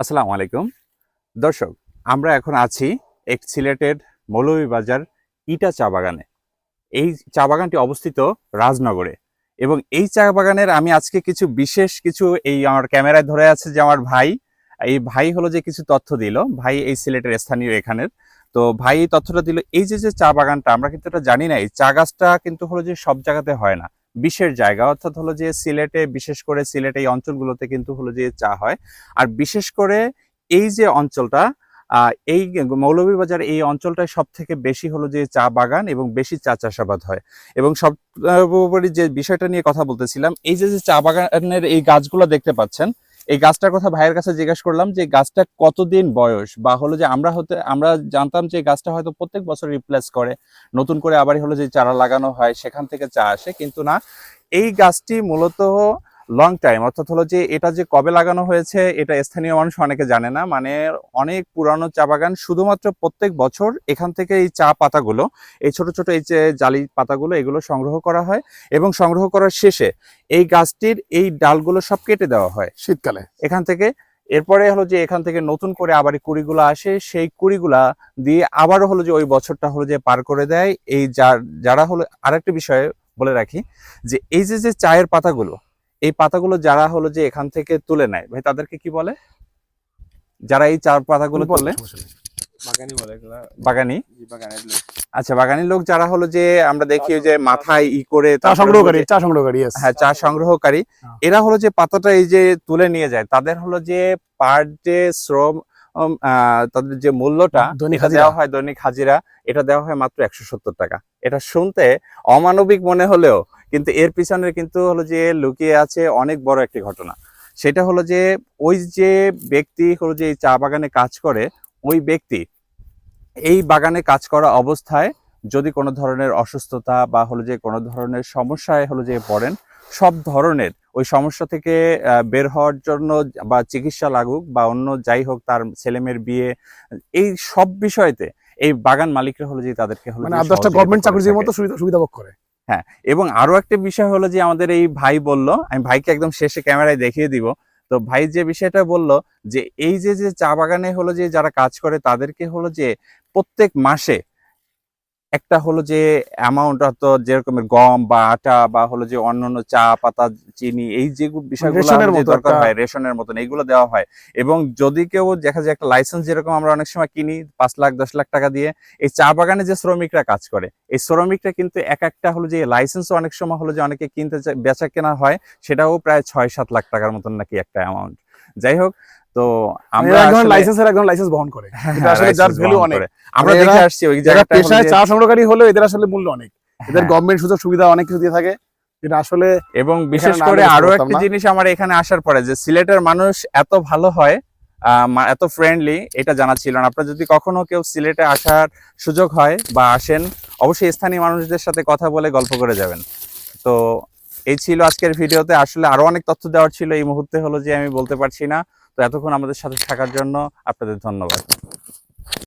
আসসালামু আলাইকুম। দর্শক, আমরা এখন আছি এক সিলেটের মৌলভীবাজার ইটা চা বাগানে। এই চা বাগানটি অবস্থিত রাজনগরে এবং এই চা বাগানের আমি আজকে কিছু বিশেষ কিছু এই আমার ক্যামেরায় ধরে আছে যে আমার ভাই, এই ভাই হলো যে কিছু তথ্য দিল। ভাই এই সিলেটের স্থানীয় এখানের। তো ভাই এই তথ্যটা দিল, এই যে যে চা বাগানটা, আমরা কিন্তু এটা জানি না। এই চা গাছটা কিন্তু হলো যে সব জায়গাতে হয় না। বিশেষ জায়গা, অর্থাৎ হলো যে সিলেটে, বিশেষ করে সিলেট এই অঞ্চলগুলোতে কিন্তু হলো যে চা হয়। আর বিশেষ করে এই যে অঞ্চলটা এই মৌলভীবাজার এই অঞ্চলটায় সব থেকে বেশি হলো যে চা বাগান এবং বেশি চা চাষাবাদ হয়। এবং সর্বোপরি যে বিষয়টা নিয়ে কথা বলতেছিলাম, এই যে চা বাগানের এই গাছগুলো দেখতে পাচ্ছেন এই গাছটার কথা ভাইয়ের কাছে জিজ্ঞেস করলাম যে, গাছটা কতদিন বয়স? বা হলো যে, আমরা হতে, আমরা জানতাম যে গাছটা হয়তো প্রত্যেক বছর রিপ্লেস করে। নতুন করে আবারই হলো যে, চারা লাগানো হয়, সেখান থেকে চা আসে। কিন্তু না, এই গাছটি মূলত লং টাইম অর্থাৎ হলো যে এটা যে কবে লাগানো হয়েছে এটা স্থানীয় মানুষ অনেকে জানে না। মানে অনেক পুরানো চা বাগান শুধুমাত্র প্রত্যেক বছর এখান থেকে এই চা পাতাগুলো এই ছোট ছোট এই যে জালি পাতাগুলো এগুলো সংগ্রহ করা হয় এবং সংগ্রহ করার শেষে এই গাছটির এই ডালগুলো সব কেটে দেওয়া হয়। শীতকালে। এখান থেকে এরপরে হলো যে এখান থেকে নতুন করে আবার এই কুড়িগুলো আসে সেই কুড়িগুলা দিয়ে আবারও হলো যে ওই বছরটা হলো যে পার করে দেয়। এই যার যারা হলো আরেকটা বিষয়ে বলে রাখি যে এই যে যে চায়ের পাতাগুলো এই পাতাগুলো যারা হলো যে এখান থেকে তুলে নেয় ভাই তাদেরকে কি বলে? যারা এই চার পাতাগুলো তুলে? বাগানি বলে বাগানি? জি বাগানের লোক। আচ্ছা বাগানি লোক যারা হলো যে আমরা দেখি যে মাথায় ই করে চা সংগ্রহকারী চা সংগ্রহকারী হ্যাঁ চা সংগ্রহকারী। হ্যাঁ। এরা হলো যে পাতাটা এই যে তুলে নিয়ে যায় তাদের হলো যে পার ডে শ্রম আহ, তাদের যে মূল্যটা দৈনিক দেওয়া হয় দৈনিক হাজিরা এটা দেওয়া হয় মাত্র একশো সত্তর টাকা। এটা শুনতে অমানবিক মনে হলেও কিন্তু এর পিছনে কিন্তু হলো যে লুকিয়ে আছে অনেক বড় একটি ঘটনা। সেটা হলো যে ওই যে ব্যক্তি হলো যে চা বাগানে কাজ করে ওই ব্যক্তি এই বাগানে কাজ করা অবস্থায় যদি কোনো ধরনের অসুস্থতা বা হলো যে কোনো ধরনের সমস্যায় হলো যে পড়েন সব ধরনের ওই সমস্যা থেকে বের হওয়ার জন্য বা চিকিৎসা লাগুক বা অন্য যাই হোক তার ছেলেমেয়ের বিয়ে এই সব বিষয়তে এই বাগান মালিকরা হলো যে তাদেরকে হলো মানে গভর্নমেন্ট মতো সুবিধা সুবিধা ভোগ করে। এবং আরও একটা বিষয় হলো যে আমাদের এই ভাই বলল, আমি ভাইকে একদম শেষে ক্যামেরায় দেখিয়ে দিব, তো ভাই যে বিষয়টা বলল যে এই যে যে চা বাগানে হলো যে যারা কাজ করে তাদেরকে হলো যে প্রত্যেক মাসে একটা হলো যে অ্যামাউন্ট হয়তো যেরকমের গম বা আটা বা হলো যে অন্যান্য চা পাতা চিনি এই যে বিষয়গুলো দরকার হয় রেশনের মতন এইগুলো দেওয়া হয়। এবং যদি কেউ দেখা যায় একটা লাইসেন্স যেরকম আমরা অনেক সময় কিনি পাঁচ লাখ দশ লাখ টাকা দিয়ে এই চা বাগানে যে শ্রমিকরা কাজ করে এই শ্রমিকরা কিন্তু এক একটা হলো যে লাইসেন্স অনেক সময় হলো যে অনেকে কিনতে বেচা কেনা হয় সেটাও প্রায় ছয় সাত লাখ টাকার মতন নাকি একটা অ্যামাউন্ট যাই হোক তো আমরা লাইসেন্সের লাইসেন্স বহন করে। হ্যাঁ, এটা আসলে যার ভ্যালু অনেক। আমরা দেখে আসছি ওই যারা পেশায় চা সংগ্রহকারী হলেও এদের আসলে মূল্য অনেক। এদের হ্যাঁ। গভর্নমেন্ট সুযোগ সুবিধা অনেক কিছু দিয়ে থাকে। আসলে এবং বিশেষ করে আরও একটা জিনিস আমার এখানে আসার পরে যে সিলেটের মানুষ এত ভালো হয় এত ফ্রেন্ডলি এটা জানা ছিল না। আপনার যদি কখনো কেউ সিলেটে আসার সুযোগ হয় বা আসেন অবশ্যই স্থানীয় মানুষদের সাথে কথা বলে গল্প করে যাবেন। তো এই ছিল আজকের ভিডিওতে। আসলে আরও অনেক তথ্য দেওয়ার ছিল। এই মুহূর্তে হলো যে আমি বলতে পারছি না। তো এতক্ষণ আমাদের সাথে থাকার জন্য আপনাদের ধন্যবাদ।